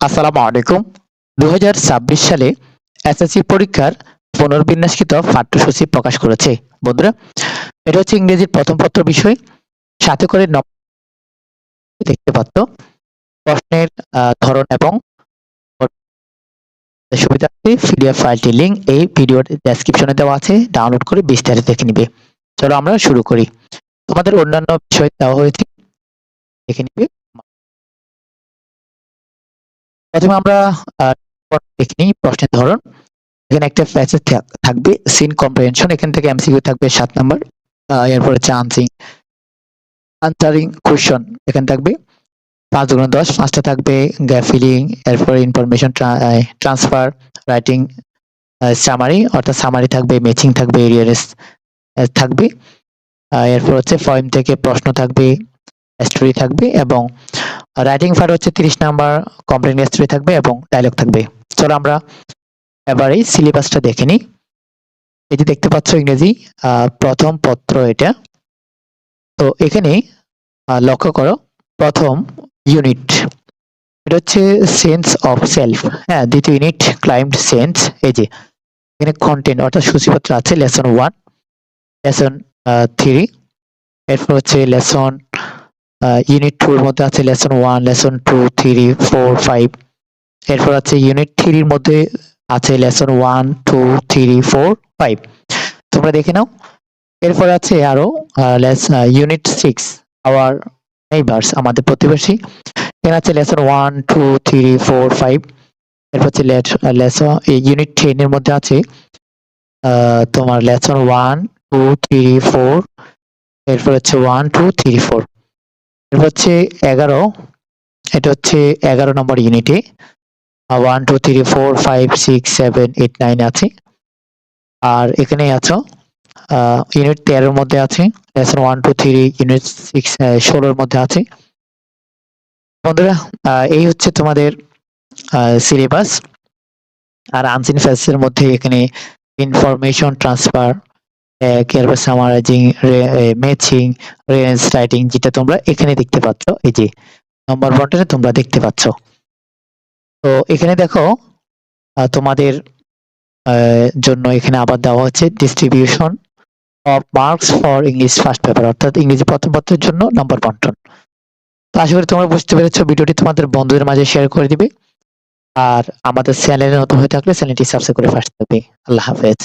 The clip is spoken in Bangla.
আসসালামু আলাইকুম। দু হাজার ছাব্বিশ সালে এসএসসি পরীক্ষার পুনর্বিন্যাসকৃত পাঠ্যসূচি প্রকাশ করেছে। বন্ধুরা, এটা হচ্ছে ইংরেজির প্রথম পত্র বিষয়। সাথে করে দেখতে পাচ্ছ, প্রশ্নের ধরন এবং সুবিধার্থে পিডিএফ ফাইলটির লিঙ্ক এই ভিডিওর ডেসক্রিপশনে দেওয়া আছে। ডাউনলোড করে বিস্তারিত দেখে নিবে। চলো আমরা শুরু করি। তোমাদের অন্যান্য বিষয় দেওয়া হয়েছে, দেখে নিবে। প্রথমে আমরা দেখে নিই প্রশ্নের ধরন। এখানে একটা প্যাসেজ থাকবে সিন কম্প্রিহেনশন এখান থেকে এমসিকিউ থাকবে সাত নাম্বার। এরপরে হচ্ছে আনসিং আনসারিং কোয়েশন এখানে থাকবে। পাঁচ দুগুণ দশ, পাঁচটা থাকবে গ্যাপ ফিলিং এরপরে ইনফরমেশন ট্রান্সফার রাইটিং সামারি অর্থাৎ সামারি থাকবে ম্যাচিং থাকবে এরিয়ারেস থাকবে। এরপর হচ্ছে পয়েম থেকে প্রশ্ন থাকবে স্টোরি থাকবে এবং রাইটিং পার্ট হচ্ছে তিরিশ নাম্বার কমপ্লেন স্টোরি থাকবে এবং ডায়লগ থাকবে। চলো আমরা এবারে সিলেবাসটা দেখে নিই। এই যে দেখতে পাচ্ছ ইংরেজি প্রথম পত্র এটা। তো এখানে লক্ষ্য করো, প্রথম ইউনিট এটা হচ্ছে সেন্স অফ সেলফ হ্যাঁ দ্বিতীয় ইউনিট ক্লাইম্ড সেন্স এই যে, এখানে কন্টেন্ট অর্থাৎ সূচিপত্র আছে লেসন ওয়ান লেসন থ্রি এরপর হচ্ছে লেসন ইউনিট টু এর মধ্যে আছে lesson one lesson two three four five এরপর আছে ইউনিট থ্রির মধ্যে আছে lesson one two three four five তোমরা দেখে নাও। এরপর আছে আরও ইউনিট সিক্স আওয়ার নেইবার্স আমাদের প্রতিবেশী। এখানে আছে lesson one two three four five এরপর হচ্ছে লেসন ইউনিট টেন এর মধ্যে আছে তোমার lesson one two three four এরপর হচ্ছে ওয়ান টু থ্রি ফোর হচ্ছে এগারো। এটা হচ্ছে এগারো নম্বর ইউনিটে one two three four five six seven eight nine আছে। আর এখানে আছো। ইউনিট তেরোর মধ্যে আছে। Lesson one two three unit six ষোলোর মধ্যে আছে। বন্ধুরা এই হচ্ছে তোমাদের সিলেবাস আর আনসিন ফেসের মধ্যে এখানে ইনফরমেশন ট্রান্সফার এরপর সামারাইজিং ম্যাচিং রেঞ্জ রাইটিং যেটা তোমরা এখানে দেখতে পাচ্ছ, এই যে নম্বর বন্টনে তোমরা দেখতে পাচ্ছ। তো এখানে দেখো তোমাদের জন্য এখানে আবার দেওয়া হচ্ছে distribution of marks for English first paper অর্থাৎ ইংরেজি প্রথম পত্রের জন্য নম্বর বন্টন তো আশা করি তোমরা বুঝতে পেরেছ, ভিডিওটি তোমাদের বন্ধুদের মাঝে শেয়ার করে দিবে। আর আমাদের চ্যানেলে নতুন হয়ে থাকলে চ্যানেলটি সাবস্ক্রাইব করে ফার্স্ট থাকবে। আল্লাহ হাফেজ।